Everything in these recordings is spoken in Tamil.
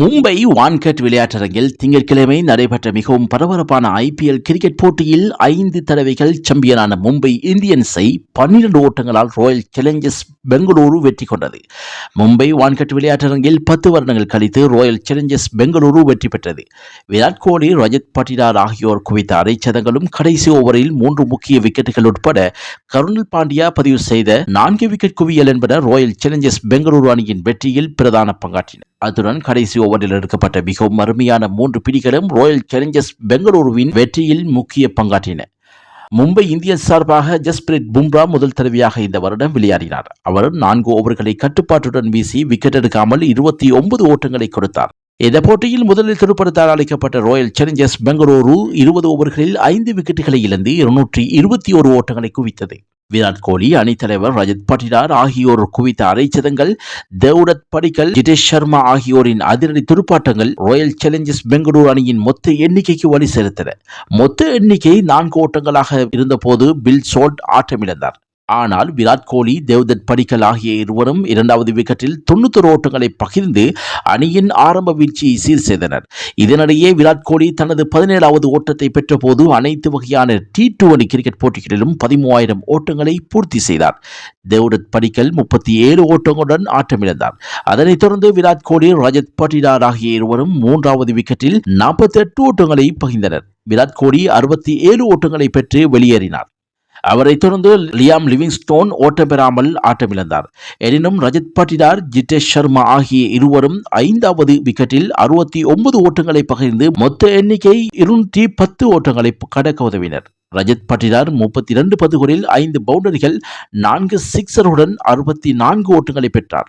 மும்பை வான்கட் விளையாட்டரங்கில் திங்கட்கிழமை நடைபெற்ற மிகவும் பரபரப்பான ஐபிஎல் கிரிக்கெட் போட்டியில் ஐந்து தடவைகள் சாம்பியனான மும்பை இந்தியன்ஸை பன்னிரண்டு ஓட்டங்களால் ராயல் சேலஞ்சர்ஸ் பெங்களூரு வெற்றி கொண்டது. மும்பை வான்கட் விளையாட்டரங்கில் பத்து வருடங்கள் கழித்து ராயல் சேலஞ்சர்ஸ் பெங்களூரு வெற்றி பெற்றது. விராட் கோலி ரஜத் பட்டிதார் ஆகியோர் குவித்த அரைச்சதங்களும் கடைசி ஓவரில் மூன்று முக்கிய விக்கெட்டுகள் உட்பட கருணல் பாண்டியா பதிவு செய்த நான்கு விக்கெட் குவியல் என்பன ராயல் சேலஞ்சர்ஸ் பெங்களூரு அணியின் வெற்றியில் பிரதான பங்காற்றின. அத்துடன் கடைசி ஓவரில் எடுக்கப்பட்ட மிகவும் அருமையான மூன்று பிடிகளும் ராயல் சேலஞ்சர்ஸ் பெங்களூருவின் வெற்றியில் முக்கிய பங்காற்றின. மும்பை இந்தியன்ஸ் சார்பாக ஜஸ்பிரிட் பும்ரா முதல் தடவையாக இந்த வருடம் விளையாடினார். அவர் நான்கு ஓவர்களை கட்டுப்பாட்டுடன் வீசி விக்கெட் எடுக்காமல் இருபத்தி ஒன்பது ஓட்டங்களை கொடுத்தார். இந்த போட்டியில் முதலில் துடுப்படுத்தால் அளிக்கப்பட்ட ராயல் சேலஞ்சர்ஸ் பெங்களூரு இருபது ஓவர்களில் ஐந்து விக்கெட்டுகளை இழந்து இருநூற்றி இருபத்தி ஒரு ஓட்டங்களை குவித்தது. விராட் கோலி அணித்தலைவர் ரஜத் பட்டிதார் ஆகியோர் குவித்த அரைச்சதங்கள் தேவ்ரத் படிக்கல் ஜிதேஷ் சர்மா ஆகியோரின் அதிரடி துடுப்பாட்டங்கள் ராயல் சேலஞ்சர்ஸ் பெங்களூரு அணியின் மொத்த எண்ணிக்கைக்கு வழி செலுத்தின. மொத்த எண்ணிக்கை நான்கு ஓட்டங்களாக இருந்தபோது பில் சோல்ட் ஆட்டமிழந்தார். ஆனால் விராட் கோலி தேவ்தத் படிக்கல் ஆகிய இருவரும் இரண்டாவது விக்கெட்டில் தொண்ணூத்தொரு ஓட்டங்களை பகிர்ந்து அணியின் ஆரம்ப வீழ்ச்சியை சீர் செய்தனர். இதனிடையே விராட் கோலி தனது பதினேழாவது ஓட்டத்தை பெற்றபோது அனைத்து வகையான டி டுவெண்டி கிரிக்கெட் போட்டிகளிலும் பதிமூவாயிரம் ஓட்டங்களை பூர்த்தி செய்தார். தேவ்தத் படிக்கல் முப்பத்தி ஏழு ஓட்டங்களுடன் ஆட்டமிழந்தார். அதனைத் தொடர்ந்து விராட் கோலி ரஜத் பட்டிடார் ஆகிய இருவரும் மூன்றாவது விக்கெட்டில் நாற்பத்தி எட்டு ஓட்டங்களை பகிர்ந்தனர். விராட் கோலி அறுபத்தி ஏழு ஓட்டங்களை பெற்று வெளியேறினார். அவரைத் தொடர்ந்து லியாம் லிவிங்ஸ்டோன் ஓட்டம் பெறாமல் ஆட்டமிழந்தார். எனினும் ரஜத் பட்டிதார் ஜிதேஷ் சர்மா ஆகிய இருவரும் ஐந்தாவது விக்கெட்டில் அறுபத்தி ஒன்பது ஓட்டங்களை பகிர்ந்து மொத்த எண்ணிக்கை இருநூற்றி பத்து ஓட்டங்களை கடக்க உதவினர். ரஜத் பட்டிதார் முப்பத்தி இரண்டு பந்துகளில் ஐந்து பவுண்டரிகள் நான்கு சிக்ஸருடன் அறுபத்தி நான்கு ஓட்டங்களை பெற்றார்.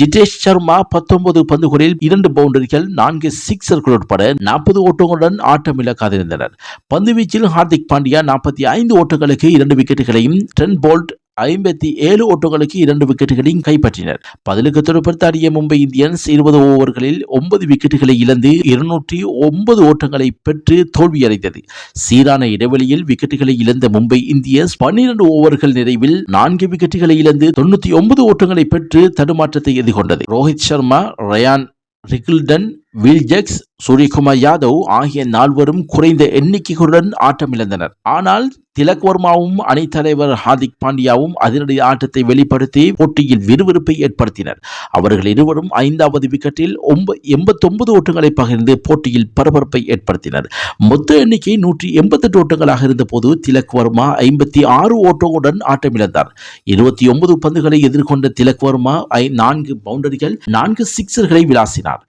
ஜிதேஷ் சர்மா பத்தொன்பது பந்துகளில் இரண்டு பவுண்டரிகள் நான்கு சிக்ஸர்கள் உட்பட நாற்பது ஓட்டங்களுடன் ஆட்டம் இழக்காதிருந்தனர் பந்துவீச்சில் ஹார்திக் பாண்டியா நாற்பத்தி ஐந்து ஓட்டங்களுக்கு இரண்டு விக்கெட்டுகளையும் ட்ரென் போல்ட் ஐம்பத்தி ஏழு ஓட்டங்களுக்கு இரண்டு விக்கெட்டுகளையும் கைப்பற்றினர். பதிலுக்கு துடுப்படுத்தாடிய மும்பை இந்தியன்ஸ் இருபது ஓவர்களில் ஒன்பது விக்கெட்டுகளை இழந்து இருநூற்றி ஒன்பது ஓட்டங்களை பெற்று தோல்வியடைந்தது. சீரான இடைவெளியில் விக்கெட்டுகளை இழந்த மும்பை இந்தியன்ஸ் பன்னிரண்டு ஓவர்கள் நிறைவில் நான்கு விக்கெட்டுகளை இழந்து தொண்ணூத்தி ஒன்பது ஓட்டங்களை பெற்று தடுமாற்றத்தை எதிர்கொண்டது. Rohit Sharma Ryan Rickelton Will Jacks Suryakumar Yadav ஆகிய நால்வரும் குறைந்த எண்ணிக்கைகளுடன் ஆட்டமிழந்தனர். ஆனால் திலக் வர்மாவும் அணித்தலைவர் ஹார்திக் பாண்டியாவும் அதிரடி ஆட்டத்தை வெளிப்படுத்தி போட்டியில் விறுவிறுப்பை ஏற்படுத்தினர். அவர்கள் இருவரும் ஐந்தாவது விக்கெட்டில் எண்பத்தொன்பது ஓட்டங்களை பகிர்ந்து போட்டியில் பரபரப்பை ஏற்படுத்தினர். மொத்த எண்ணிக்கை நூற்றி எண்பத்தெட்டு ஓட்டங்களாக இருந்தபோது திலக் வர்மா ஐம்பத்தி ஆறு ஓட்டங்களுடன் ஆட்டமிழந்தார். இருபத்தி ஒன்பது பந்துகளை எதிர்கொண்ட திலக் வர்மா நான்கு பவுண்டரிகள் நான்கு சிக்ஸர்களை விளாசினார்.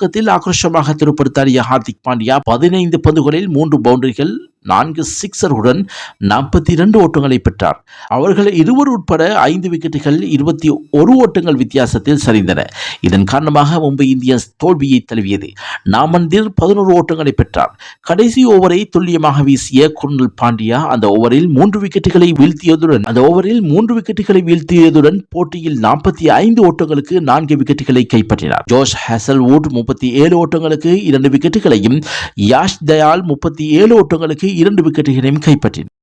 துவக்கத்தில் ஆக்ரோஷமாக திருப்படுத்தாடிய ஹார்திக் பாண்டியா பதினைந்து பந்துகளில் மூன்று பவுண்டரிகள் நான்கு சிக்ஸருடன் நாற்பத்தி இரண்டு ஓட்டங்களை பெற்றார். அவர்கள் இருவர் உட்பட ஐந்து விக்கெட்டுகள் இருபத்தி ஒரு ஓட்டங்கள் வித்தியாசத்தில் சரிந்தன. இதன் காரணமாக மும்பை இந்தியன்ஸ் தோல்வியை தழுவியது. நாமந்திர் பதினோரு ஓட்டங்களை பெற்றார். கடைசி ஓவரை துல்லியமாக வீசிய குர்னல் பாண்டியா அந்த ஓவரில் மூன்று விக்கெட்டுகளை வீழ்த்தியதுடன் அந்த ஓவரில் மூன்று விக்கெட்டுகளை வீழ்த்தியதுடன் போட்டியில் நாற்பத்தி ஐந்து ஓட்டங்களுக்கு நான்கு விக்கெட்டுகளை கைப்பற்றினார். ஜோஷ் ஹேசல்வுட் முப்பத்தி ஏழு ஓட்டங்களுக்கு இரண்டு விக்கெட்டுகளையும் யாஷ் தயால் முப்பத்தி ஏழு ஓட்டங்களுக்கு இரண்டு விக்கெட்டுகளையும் கைப்பற்றின